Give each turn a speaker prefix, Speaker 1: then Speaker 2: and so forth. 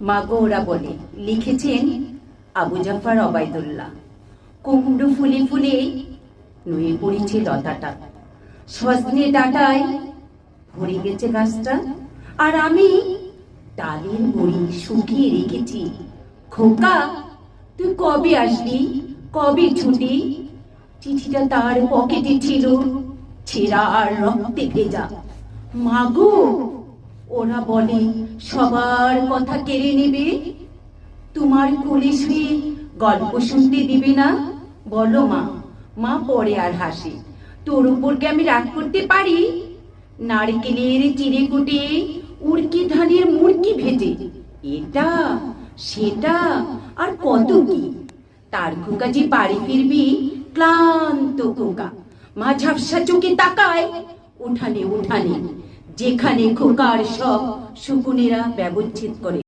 Speaker 1: মাগো ওরা বলে, লিখেছেন আবু জাফর অবায়দুল্লাহ কুমড়ো ফুলে ফুলে নুয়ে পড়েছে লতাটা। সজনে ডাটায় ভরে গেছে গাছটা। আর আমি ডালের বড়ি শুকিয়ে রেখেছি। খোকা, তুই কবে আসলি? কবে ছুটি? চিঠিটা তার পকেটে ছিল, ছেঁড়া আর রক্তে ভেজা। মাগো ওরা বলে, সবার কথা কেড়ে নেবে। তোমার কোলে গল্প শুনতে দিবে না? বলো মা মা পরে আর হাসি। তোর উপর কি আমি রাগ করতে পারি? নারকেলের চিড়ে কুটে উড়কি ধানের মুড়কি ভেজে। এটা, সেটা, আর কত কি? তার খোকা যে বাড়ি ফিরবি, ক্লান্ত খোকা। মা ঝাপসা চোখে তাকায়, উঠানে উঠানে। যেখানে খোকার সব শকুনেরা ব্যবচ্ছেদ করে।